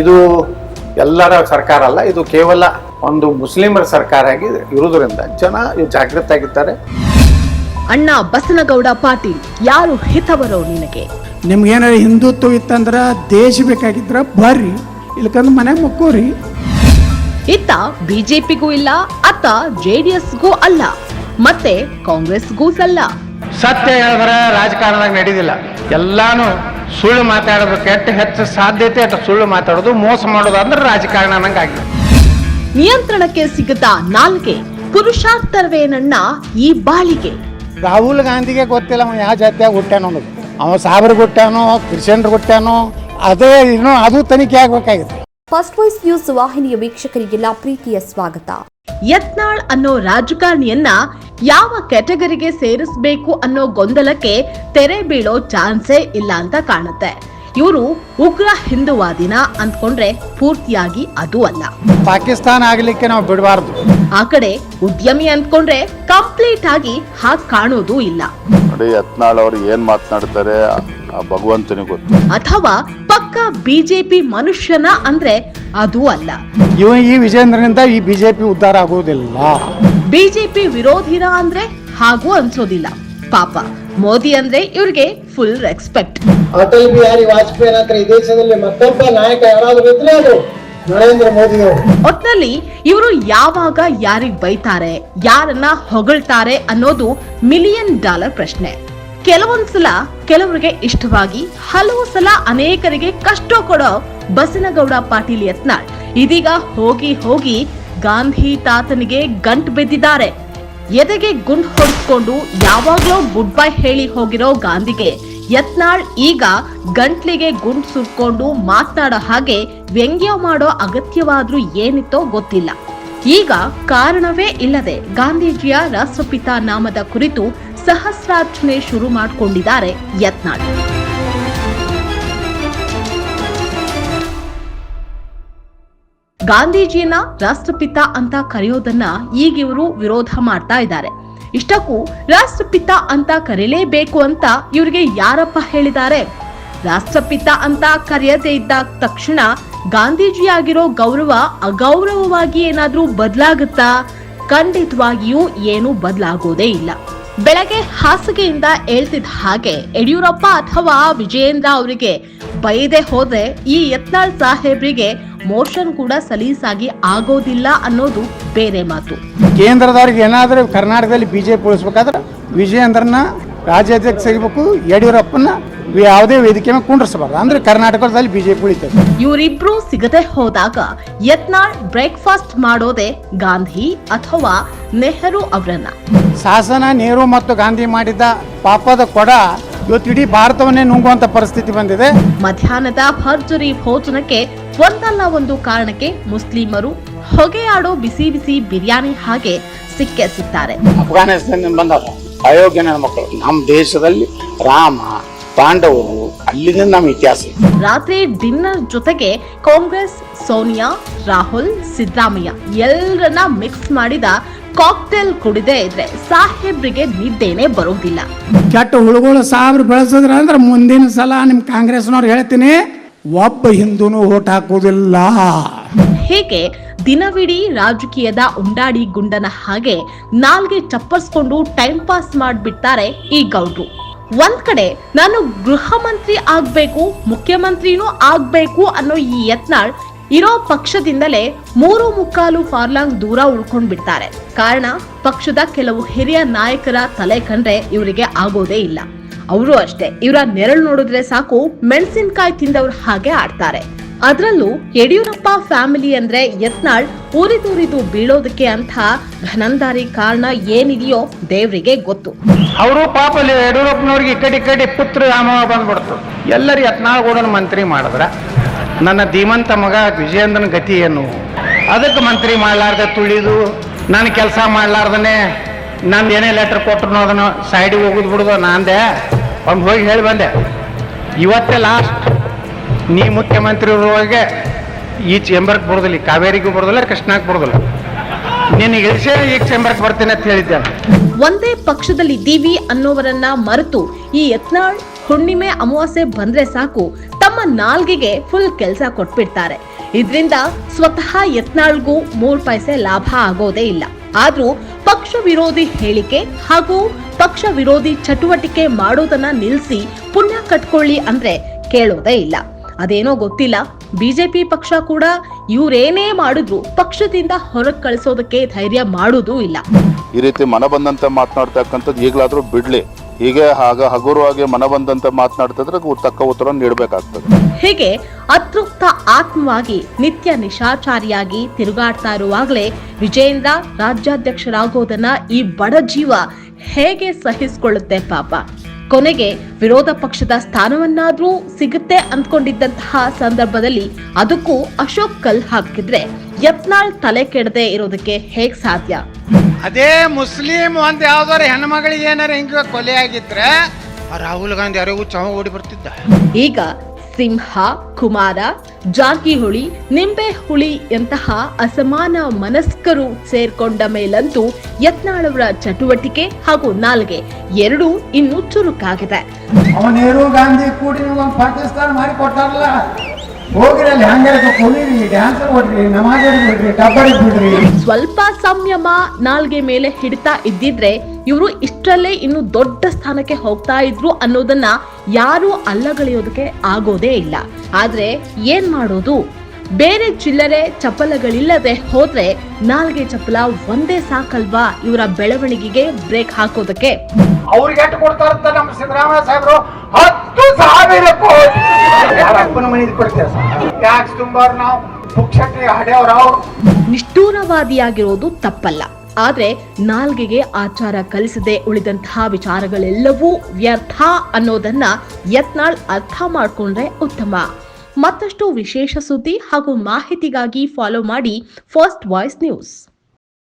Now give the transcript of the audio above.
ಇದು ಎಲ್ಲರ ಸರ್ಕಾರ ಅಲ್ಲ ಇದು ಕೇವಲ ಒಂದು ಮುಸ್ಲಿಮರ ಸರ್ಕಾರ ಆಗಿ ಇರುವುದರಿಂದ ಜನ ಜಾಗೃತ ಆಗಿದ್ದಾರೆ ಅಣ್ಣ ಬಸನಗೌಡ ಪಾಟೀಲ್ ಯಾರು ಹಿತವರೋ ನಿನಗೆ? ನಿಮ್ಗೇನಾರ ಹಿಂದುತ್ವ ಇತ್ತಂದ್ರೆ ದೇಶ ಬೇಕಾಗಿದ್ರ ಬರ್ರಿ ಇಲ್ಕಂದ್ರೆ ಮನೆ ಮುಕ್ಕೋರಿ. ಇತ್ತ ಬಿಜೆಪಿಗೂ ಇಲ್ಲ ಅತ್ತ ಜೆಡಿಎಸ್ಗೂ ಅಲ್ಲ ಮತ್ತೆ ಕಾಂಗ್ರೆಸ್ಗೂ ಸಲ್ಲ. ಸತ್ಯ ಹೇಳಿದ್ರೆ ರಾಜಕಾರಣದಾಗ ನಡೀದಿಲ್ಲ. ಎಲ್ಲಾನು ಸುಳ್ಳು ಮಾತಾಡೋದು ಕೆಟ್ಟ ಹೆಚ್ಚು ಸಾಧ್ಯತೆ ಅಷ್ಟು ಸುಳ್ಳು ಮಾತಾಡೋದು ಮೋಸ ಮಾಡೋದು ಅಂದ್ರೆ ರಾಜಕಾರಣ ಅನ್ನಂಗಾಗಿದೆ ನಿಯಂತ್ರಣಕ್ಕೆ ಸಿಗದ ನಾಲ್ಗೆ ಪುರುಷಾರ್ಥವೇನಣ್ಣ ಈ ಬಾಳಿಗೆ. ರಾಹುಲ್ ಗಾಂಧಿಗೆ ಗೊತ್ತಿಲ್ಲ ಅವನು ಯಾವ ಜಾತಿಯಾಗಿ ಹುಟ್ಟಾನೋ ಅನ್ನೋದು. ಅವ ಸಾಬ್ರಿಗೆ ಹುಟ್ಟ್ಯಾನೋ ಕ್ರಿಶ್ಚಿಯನ್ರಿಗೆ ಹುಟ್ಟ್ಯಾನೋ ಅದೇ ಇನ್ನೂ ಅದು ತನಿಖೆ ಆಗ್ಬೇಕಾಗಿದೆ ಫಸ್ಟ್ ವಾಯ್ಸ್ ನ್ಯೂಸ್ ವಾಹಿನಿಯ ವೀಕ್ಷಕರಿಗೆಲ್ಲ ಪ್ರೀತಿಯ ಸ್ವಾಗತ. ಯತ್ನಾಳ್ ಅನ್ನೋ ರಾಜಕಾರಣಿಯನ್ನ ಯಾವ ಕೆಟಗರಿಗೆ ಸೇರಿಸಬೇಕು ಅನ್ನೋ ಗೊಂದಲಕ್ಕೆ ತೆರೆ ಬೀಳೋ ಚಾನ್ಸೇ ಇಲ್ಲ ಅಂತ ಕಾಣುತ್ತೆ. ಇವರು ಉಗ್ರ ಹಿಂದುವಾದಿನ ಅಂದ್ಕೊಂಡ್ರೆ ಪೂರ್ತಿಯಾಗಿ ಅದು ಅಲ್ಲ. ಪಾಕಿಸ್ತಾನ ಆಗ್ಲಿಕ್ಕೆ ನಾವು ಬಿಡಬಾರ್ದು. ಆ ಕಡೆ ಉದ್ಯಮಿ ಅಂದ್ಕೊಂಡ್ರೆ ಕಂಪ್ಲೀಟ್ ಆಗಿ ಹಾಗ್ ಕಾಣೋದು ಇಲ್ಲ. ಯತ್ನಾಳ್ ಅವರು ಏನ್ ಮಾತನಾಡ್ತಾರೆ ಭಗವಂತನಿಗೆ ಗೊತ್ತು. ಅಥವಾ ಪಕ್ಕ ಬಿಜೆಪಿ ಮನುಷ್ಯನ ಅಂದ್ರೆ ಅದು ಅಲ್ಲ. ಇವ ಈ ವಿಜೇಂದ್ರನಿಂದ ಈ ಬಿಜೆಪಿ ಉದ್ಧಾರ ಆಗುವುದಿಲ್ಲ ಬಿಜೆಪಿ ವಿರೋಧಿನ ಅಂದ್ರೆ ಹಾಗೂ ಅನ್ಸೋದಿಲ್ಲ. ಪಾಪ ಮೋದಿ ಅಂದ್ರೆ ಇವ್ರಿಗೆ ಫುಲ್ ರೆಸ್ಪೆಕ್ಟ್ ಅಟಲ್ ಬಿಹಾರಿ ವಾಜಪೇಯಿ ನಂತರ ಈ ದೇಶದಲ್ಲಿ ಮತ್ತೊಬ್ಬ ನಾಯಕ ಯಾರಾದರೂ ಇದ್ರೆ ಅದು ನರೇಂದ್ರ ಮೋದಿ ಅವರು ಒಟ್ನಲ್ಲಿ ಇವರು ಯಾವಾಗ ಯಾರಿಗ್ ಬೈತಾರೆ ಯಾರನ್ನ ಹೊಗಳ್ತಾರೆ ಅನ್ನೋದು ಮಿಲಿಯನ್ ಡಾಲರ್ ಪ್ರಶ್ನೆ. ಕೆಲವೊಂದ್ಸಲ ಕೆಲವರಿಗೆ ಇಷ್ಟವಾಗಿ, ಹಲವು ಸಲ ಅನೇಕರಿಗೆ ಕಷ್ಟ ಕೊಡೋ ಬಸನಗೌಡ ಪಾಟೀಲ್ ಯತ್ನಾಳ್. ಇದೀಗ ಹೋಗಿ ಹೋಗಿ ಗಾಂಧಿ ತಾತನಿಗೆ ಗಂಟ್ ಬಿದ್ದಿದ್ದಾರೆ. ಎದೆಗೆ ಗುಂಡ್ ಹೊಡೆಸ್ಕೊಂಡು ಯಾವಾಗ್ಲೋ ಗುಡ್ ಬೈ ಹೇಳಿ ಹೋಗಿರೋ ಗಾಂಧಿಗೆ ಯತ್ನಾಳ್ ಈಗ ಗಂಟ್ಲಿಗೆ ಗುಂಡ್ ಸುಟ್ಕೊಂಡು ಮಾತನಾಡೋ ಹಾಗೆ ವ್ಯಂಗ್ಯ ಮಾಡೋ ಅಗತ್ಯವಾದ್ರೂ ಏನಿತ್ತೋ ಗೊತ್ತಿಲ್ಲ. ಈಗ ಕಾರಣವೇ ಇಲ್ಲದೆ ಗಾಂಧೀಜಿಯ ರಾಷ್ಟ್ರಪಿತ ನಾಮದ ಕುರಿತು ಸಹಸ್ರಾರ್ಚನೆ ಶುರು ಮಾಡಿಕೊಂಡಿದ್ದಾರೆ ಯತ್ನಾಳ್. ಗಾಂಧೀಜಿಯನ್ನ ರಾಷ್ಟ್ರಪಿತ ಅಂತ ಕರೆಯೋದನ್ನ ಈಗ ಇವರು ವಿರೋಧ ಮಾಡ್ತಾ ಇದ್ದಾರೆ. ಇಷ್ಟಕ್ಕೂ ರಾಷ್ಟ್ರಪಿತ ಅಂತ ಕರೀಲೇಬೇಕು ಅಂತ ಇವರಿಗೆ ಯಾರಪ್ಪ ಹೇಳಿದ್ದಾರೆ? ರಾಷ್ಟ್ರಪಿತ ಅಂತ ಕರೆಯದೇ ಇದ್ದ ತಕ್ಷಣ ಗಾಂಧೀಜಿ ಆಗಿರೋ ಗೌರವ ಅಗೌರವವಾಗಿ ಏನಾದ್ರೂ ಬದಲಾಗುತ್ತಾ? ಖಂಡಿತವಾಗಿಯೂ ಏನು ಬದಲಾಗೋದೇ ಇಲ್ಲ. ಬೆಳಗ್ಗೆ ಹಾಸಿಗೆಯಿಂದ ಹೇಳ್ತಿದ್ದ ಹಾಗೆ ಯಡಿಯೂರಪ್ಪ ಅಥವಾ ವಿಜಯೇಂದ್ರ ಅವರಿಗೆ ಬೈದೆ ಹೋದ್ರೆ ಈ ಯತ್ನಾಳ್ ಸಾಹೇಬ್ರಿಗೆ ಮೋಷನ್ ಕೂಡ ಸಲೀಸಾಗಿ ಆಗೋದಿಲ್ಲ ಅನ್ನೋದು ಬೇರೆ ಮಾತು. ಕೇಂದ್ರದವ್ರಿಗೆ ಏನಾದರೂ ಕರ್ನಾಟಕದಲ್ಲಿ ಬಿಜೆಪಿ ಉಳಿಸ್ಬೇಕಾದ್ರೆ ವಿಜಯೇಂದ್ರನ ರಾಜ್ಯಾಧ್ಯಕ್ಷ ಸಿಗಬೇಕು ಯಡಿಯೂರಪ್ಪನ ಯಾವುದೇ ವೇದಿಕೆ ಮೇಲೆ ಕುಂಡ್ರಿಸಬಾರ್ದು. ಅಂದ್ರೆ ಕರ್ನಾಟಕದಲ್ಲಿ ಬಿಜೆಪಿ ಉಳಿತದೆ. ಇವರಿಬ್ರು ಸಿಗದೆ ಹೋದಾಗ ಯತ್ನಾಳ್ ಬ್ರೇಕ್ಫಾಸ್ಟ್ ಮಾಡೋದೇ ಗಾಂಧಿ ಅಥವಾ ನೆಹರು ಅವರನ್ನ. ಶಾಸನ ನೆಹರು ಮತ್ತು ಗಾಂಧಿ ಮಾಡಿದ ಪಾಪದ ಕೊಡ ಇವತ್ತು ಇಡೀ ಭಾರತವನ್ನೇ ನುಂಗುವಂತ ಪರಿಸ್ಥಿತಿ ಬಂದಿದೆ. ಮಧ್ಯಾಹ್ನದ ಭರ್ಜರಿ ಭೋಜನಕ್ಕೆ ಒಂದಲ್ಲ ಒಂದು ಕಾರಣಕ್ಕೆ ಮುಸ್ಲಿಮರು ಹೊಗೆಯಾಡೋ ಬಿಸಿ ಬಿಸಿ ಬಿರಿಯಾನಿ ಹಾಗೆ ಸಿಕ್ಕೇ ಸಿಗ್ತಾರೆ ಬಂದಾಗ ಅಯೋಗ್ಯನ ಅಯೋಗ್ಯ ಮಕ್ಕಳು. ನಮ್ಮ ದೇಶದಲ್ಲಿ ರಾಮ ಪಾಂಡವರು ಅಲ್ಲಿಂದ ನಮ್ಮ ಇತಿಹಾಸ. ರಾತ್ರಿ ಡಿನ್ನರ್ ಜೊತೆಗೆ ಕಾಂಗ್ರೆಸ್ ಸೋನಿಯಾ ರಾಹುಲ್ ಸಿದ್ದರಾಮಯ್ಯ ಎಲ್ಲರನ್ನ ಮಿಕ್ಸ್ ಮಾಡಿದ ಕಾಕ್ಟೇಲ್ ಕುಡಿದೇ ಇದ್ರೆ ಸಾಹೇಬ್ರಿಗೆ ನಿದ್ದೆನೆ ಬರೋದಿಲ್ಲ. ಕೆಟ್ಟ ಹುಳುಗಳು ಸಾವಿರ ಬೆಳೆಸಿದ್ರ ಅಂದ್ರೆ ಮುಂದಿನ ಸಲ ನಿಮ್ ಕಾಂಗ್ರೆಸ್ನವ್ರು ಹೇಳ್ತೀನಿ ಒಬ್ಬ ಹಿಂದೂನು ಓಟ್ ಹಾಕೋದಿಲ್ಲ ಹೇಗೆ ದಿನವಿಡೀ ರಾಜಕೀಯದ ಉಂಡಾಡಿ ಗುಂಡನ ಹಾಗೆ ನಾಲ್ಗೆ ಚಪ್ಪರ್ಸ್ಕೊಂಡು ಟೈಮ್ ಪಾಸ್ ಮಾಡಿಬಿಡ್ತಾರೆ ಈ ಗೌಡ್ರು. ಒಂದ್ ಕಡೆ ನಾನು ಗೃಹ ಮಂತ್ರಿ ಆಗ್ಬೇಕು, ಮುಖ್ಯಮಂತ್ರಿನೂ ಆಗ್ಬೇಕು ಅನ್ನೋ ಈ ಯತ್ನಾಳ್ ಇರೋ ಪಕ್ಷದಿಂದಲೇ ಮೂರು ಮುಕ್ಕಾಲು ಫಾರ್ಲಾಂಗ್ ದೂರ ಉಳ್ಕೊಂಡ್ ಬಿಡ್ತಾರೆ ಕಾರಣ, ಪಕ್ಷದ ಕೆಲವು ಹಿರಿಯ ನಾಯಕರ ತಲೆ ಕಂಡ್ರೆ ಇವರಿಗೆ ಆಗೋದೇ ಇಲ್ಲ. ಅವರು ಅಷ್ಟೇ, ಇವರ ನೆರಳು ನೋಡಿದ್ರೆ ಸಾಕು, ಮೆಣಸಿನ್ಕಾಯಿ ತಿಂದವ್ರ ಹಾಗೆ ಆಡ್ತಾರೆ. ಅದರಲ್ಲೂ ಯಡಿಯೂರಪ್ಪ ಫ್ಯಾಮಿಲಿ ಅಂದ್ರೆ ಯತ್ನಾಳ್ ಊರಿದೂರಿದು ಬೀಳೋದಕ್ಕೆ ಅಂತ ಘನಂದಾರಿ ಕಾರಣ ಏನಿದೆಯೋ ದೇವರಿಗೆ ಗೊತ್ತು. ಅವರು ಪಾಪ ಯಡಿಯೂರಪ್ಪನವ್ರಿಗೆ ಇಕ್ಕಡಿ ಇಕ್ಕಡಿ ಪುತ್ರ ರಾಮ ಬಂದ್ಬಿಡ್ತು. ಎಲ್ಲರೂ ಯತ್ನಾಳ್ಗೌಡನ ಮಂತ್ರಿ ಮಾಡಿದ್ರ. ನನ್ನ ಧೀಮಂತ ಮಗ ವಿಜಯೇಂದ್ರನ ಗತಿ ಏನು? ಅದಕ್ಕೆ ಮಂತ್ರಿ ಮಾಡ್ಲಾರ್ದೆ ತುಳಿದು, ನಾನು ಕೆಲಸ ಮಾಡ್ಲಾರ್ದನೆ ನಂದು ಏನೇ ಲೆಟರ್ ಕೊಟ್ಟರು ಅದನ್ನು ಸೈಡಿಗೆ ಹೋಗುದು ಬಿಡುದು ನಾಂದೆ. ಅವ್ನು ಹೋಗಿ ಹೇಳಿ ಬಂದೆ. ಇವತ್ತೇ ಲಾಸ್ಟ್ ನೀ ಮುಖ್ಯಮಂತ್ರಿ ಈ ಚೇಂಬರ್ಗೆ ಬರೋದಿಲ್ಲ, ಕಾವೇರಿಗೂ ಬರೋದಿಲ್ಲ ಕೃಷ್ಣಕ್ಕೆ ಬರೋದಿಲ್ಲ. ನಿನಗೆ ಇಳಿಸೇ ಈ ಅಂತ ಹೇಳಿದ್ದೆ. ಒಂದೇ ಅನ್ನೋವರನ್ನ ಮರೆತು ಈ ಯತ್ನಾಳ್ ಹುಣ್ಣಿಮೆ ಅಮಾವಾಸ್ಯೆ ಬಂದ್ರೆ ಸಾಕು, ತಮ್ಮ ನಾಲ್ಗೆಗೆ ಫುಲ್ ಕೆಲಸ ಕೊಟ್ಬಿಡ್ತಾರೆ. ಇದರಿಂದ ಸ್ವತಃ ಯತ್ನಾಳ್ಗೂ ಮೂರ್ ಪೈಸೆ ಲಾಭ ಆಗೋದೇ ಇಲ್ಲ. ಆದ್ರೂ ಪಕ್ಷ ವಿರೋಧಿ ಹೇಳಿಕೆ ಹಾಗೂ ಪಕ್ಷ ವಿರೋಧಿ ಚಟುವಟಿಕೆ ಮಾಡೋದನ್ನ ನಿಲ್ಸಿ ಪುಣ್ಯ ಕಟ್ಕೊಳ್ಳಿ ಅಂದ್ರೆ ಕೇಳೋದೇ ಇಲ್ಲ. ಅದೇನೋ ಗೊತ್ತಿಲ್ಲ ಬಿಜೆಪಿ ಪಕ್ಷ ಕೂಡ ಇವರೇನೇ ಮಾಡಿದ್ರು ಪಕ್ಷದಿಂದ ಹೊರಗೆ ಕಳಿಸೋದಕ್ಕೆ ಧೈರ್ಯ ಮಾಡೋದೂ ಇಲ್ಲ. ಈ ರೀತಿ ಮನ ಬಂದಂತೆ ಮಾತನಾಡ್ತಕ್ಕಂಥದ್ದು ಈಗಲಾದ್ರೂ ಬಿಡ್ಲಿ. ಹೀಗೆ ಆಗ ಹಗುರವಾಗಿ ಮನ ಬಂದಂತೆ ಮಾತನಾಡ್ತಿದ್ರೆ ತಕ್ಕ ಉತ್ತರ ನೀಡಬೇಕಾಗ್ತದೆ. ಹೀಗೆ ಅತೃಪ್ತ ಆತ್ಮವಾಗಿ ನಿತ್ಯ ನಿಶಾಚಾರಿಯಾಗಿ ತಿರುಗಾಡ್ತಾ ಇರುವಾಗಲೇ ವಿಜಯೇಂದ್ರ ರಾಜ್ಯಾಧ್ಯಕ್ಷರಾಗೋದನ್ನ ಈ ಬಡ ಜೀವ ಹೇಗೆ ಸಹಿಸಿಕೊಳ್ಳುತ್ತೆ ಪಾಪ. ಕೊನೆಗೆ ವಿರೋಧ ಪಕ್ಷದ ಸ್ಥಾನವನ್ನಾದ್ರೂ ಸಿಗುತ್ತೆ ಅಂದ್ಕೊಂಡಿದ್ದಂತಹ ಸಂದರ್ಭದಲ್ಲಿ ಅದಕ್ಕೂ ಅಶೋಕ್ ಕಲ್ ಹಾಕಿದ್ರೆ ಯತ್ನಾಳ್ ತಲೆ ಕೆಡದೆ ಇರೋದಕ್ಕೆ ಹೇಗ್ ಸಾಧ್ಯ? ಅದೇ ಮುಸ್ಲಿಂ ಒಂದ್ ಯಾವ್ದಾರ ಹೆಣ್ಮಗಳಿಗೆ ಏನಾರ ಹಿಂಗ ಕೊಲೆ ಆಗಿದ್ರೆ ರಾಹುಲ್ ಗಾಂಧಿ ಯಾರಿಗೂ ಚವ ಓಡಿ ಬರ್ತಿದ್ದ. ಈಗ ಸಿಂಹ ಕುಮಾರ ಹುಳಿ ನಿಂಬೆ ಹುಳಿ ಎಂತಹ ಅಸಮಾನ ಮನಸ್ಕರು ಸೇರ್ಕೊಂಡ ಮೇಲಂತೂ ಯತ್ನಾಳವರ ಚಟುವಟಿಕೆ ಹಾಗೂ ನಾಲ್ಗೆ ಎರಡು ಇನ್ನು ಚುರುಕಾಗಿದೆ. ಅವನೇರು ಗಾಂಧಿ ಕೂಡಿ ಪಾಕಿಸ್ತಾನ ಹೋಗ್ರಿ ಡ್ಯಾನ್ಸರ್ ಹೊಡ್ರಿ ನಮಾಜ್ ಬಿಡ್ರಿ ಬಿಡ್ರಿ. ಸ್ವಲ್ಪ ಸಂಯಮ ನಾಲ್ಗೆ ಮೇಲೆ ಹಿಡಿತಾ ಇದ್ದಿದ್ರೆ ಇವರು ಇಷ್ಟರಲ್ಲೇ ಇನ್ನು ದೊಡ್ಡ ಸ್ಥಾನಕ್ಕೆ ಹೋಗ್ತಾ ಇದ್ರು ಅನ್ನೋದನ್ನ ಯಾರೂ ಅಲ್ಲಗಳೆಯೋದಕ್ಕೆ ಆಗೋದೇ ಇಲ್ಲ. ಆದ್ರೆ ಏನ್ ಮಾಡೋದು? ಬೇರೆ ಚಿಲ್ಲರೆ ಚಪ್ಪಲಗಳಿಲ್ಲದೆ ಹೋದ್ರೆ ನಾಲ್ಗೆ ಚಪ್ಪಲ ಒಂದೇ ಸಾಕಲ್ವಾ ಇವರ ಬೆಳವಣಿಗೆಗೆ ಬ್ರೇಕ್ ಹಾಕೋದಕ್ಕೆ? ಅವ್ರಿಗೆ ಎಷ್ಟು ಕೊಡ್ತಾರಂತ ನಮ್ಮ ಸಿದ್ದರಾಮಯ್ಯ ಸಾಹೇಬರು? ಹತ್ತು ಸಾವಿರ ಕೋಟಿ ಯಾರ ಅಪ್ಪನ ಮನೆಗೆ ಕೊಡ್ತೇವೆ ಟ್ಯಾಕ್ಸ್ ತುಂಬೋರು ನಾವು? ಪುಕ್ಷಕ್ಕೆ ಹಡೆಯವ್ರು ನಿಷ್ಠೂರವಾದಿಯಾಗಿರೋದು ತಪ್ಪಲ್ಲ. ಆದ್ರೆ ನಾಲ್ಗೆಗೆ ಆಚಾರ ಕಲಿಸದೆ ಉಳಿದಂತಹ ವಿಚಾರಗಳೆಲ್ಲವೂ ವ್ಯರ್ಥ ಅನ್ನೋದನ್ನ ಯತ್ನಾಳ್ ಅರ್ಥ ಮಾಡ್ಕೊಂಡ್ರೆ ಉತ್ತಮ. ಮತ್ತಷ್ಟು ವಿಶೇಷ ಸುದ್ದಿ ಹಾಗೂ ಮಾಹಿತಿಗಾಗಿ ಫಾಲೋ ಮಾಡಿ ಫಸ್ಟ್ ವಾಯ್ಸ್ ನ್ಯೂಸ್